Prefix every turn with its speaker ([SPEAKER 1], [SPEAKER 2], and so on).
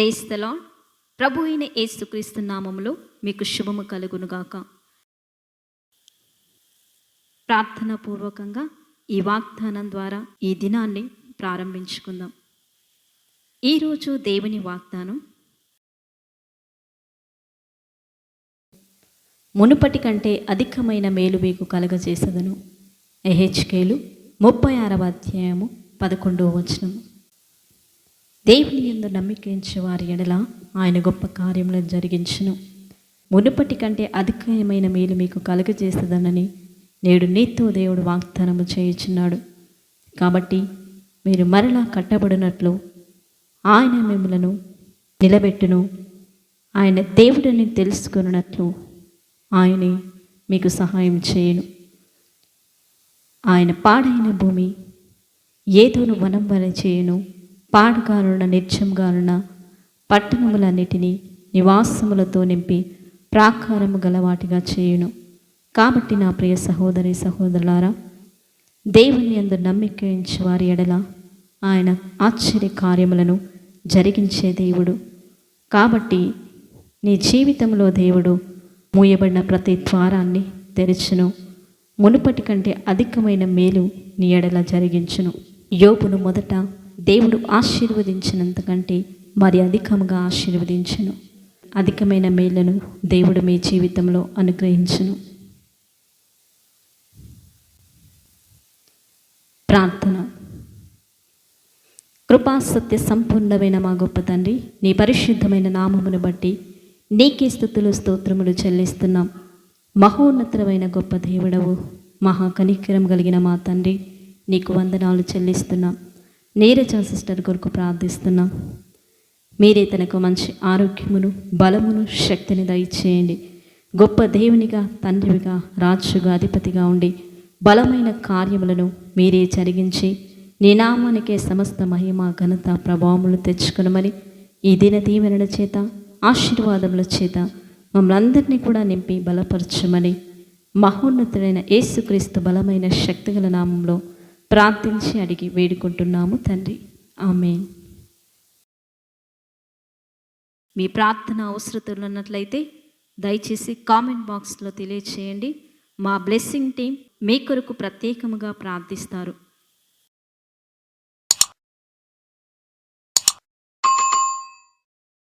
[SPEAKER 1] ప్రేస్తలా ప్రభు అయిన ఏసుక్రీస్తు నామములో మీకు శుభము కలుగునుగాక. ప్రార్థన పూర్వకంగా ఈ వాగ్దానం ద్వారా ఈ దినాన్ని ప్రారంభించుకుందాం. ఈరోజు దేవుని వాగ్దానం మునుపటి కంటే అధికమైన మేలు మీకు కలగజేసదను. ఎహెచ్కేలు ముప్పై ఆరవ అధ్యాయము పదకొండవ వచనము దేవుని ఎందు నమ్మికించే వారి ఎడల ఆయన గొప్ప కార్యములను జరిగించును. మునుపటి కంటే అధికమైన మేలు మీకు కలుగజేస్తుందనని నేడు నీతో దేవుడు వాగ్దానము చేయుచున్నాడు. కాబట్టి మీరు మరలా కట్టబడినట్లు ఆయన మిమ్మలను నిలబెట్టును. ఆయన దేవుడిని తెలుసుకున్నట్లు ఆయనే మీకు సహాయం చేయను. ఆయన పాడైన భూమి ఏదోను వనం వలె చేయను. పాడుగానున్న నిర్జంగానున్న పట్టణములన్నిటినీ నివాసములతో నింపి ప్రాకారము గలవాటిగా చేయును. కాబట్టి నా ప్రియ సహోదరి సహోదరులారా దేవుని అందు నమ్మికించి వారి ఎడల ఆయన ఆశ్చర్య కార్యములను జరిగించే దేవుడు. కాబట్టి నీ జీవితంలో దేవుడు మూయబడిన ప్రతి ద్వారాన్ని తెరచును. మునుపటి కంటే అధికమైన మేలు నీ ఎడల జరిగించును. యోపును మొదట దేవుడు ఆశీర్వదించినంతకంటే మరి అధికముగా ఆశీర్వదించును. అధికమైన మేళ్ళను దేవుడు మీ జీవితంలో అనుగ్రహించును. ప్రార్థన. కృపా సత్య సంపూర్ణమైన మా గొప్ప తండ్రి నీ పరిశుద్ధమైన నామమును బట్టి నీకే స్థుతులు స్తోత్రములు చెల్లిస్తున్నాం. మహోన్నతమైన గొప్ప దేవుడవు మహా కనికరం కలిగిన మా తండ్రి నీకు వందనాలు చెల్లిస్తున్నాం. నీరజ సిస్టర్ కొరకు ప్రార్థిస్తున్నాం. మీరే తనకు మంచి ఆరోగ్యమును బలమును శక్తిని దయచేయండి. గొప్ప దేవునిగా తండ్రివిగా రాజుగా అధిపతిగా ఉండి బలమైన కార్యములను మీరే జరిగించి నీ నామానికే సమస్త మహిమ ఘనత ప్రభావములు తెచ్చుకునమని ఈ దిన దీవెనల చేత ఆశీర్వాదముల చేత మమ్మల్ని అందరినీ కూడా నింపి బలపరచమని మహోన్నతుడైన యేసుక్రీస్తు బలమైన శక్తిగల నామంలో ప్రార్థించి అడిగి వేడుకుంటున్నాము తండ్రి. ఆమె మీ ప్రార్థన అవసరతలు ఉన్నట్లయితే దయచేసి కామెంట్ బాక్స్లో తెలియచేయండి. మా బ్లెస్సింగ్ టీం మీ కొరకు ప్రత్యేకముగా ప్రార్థిస్తారు.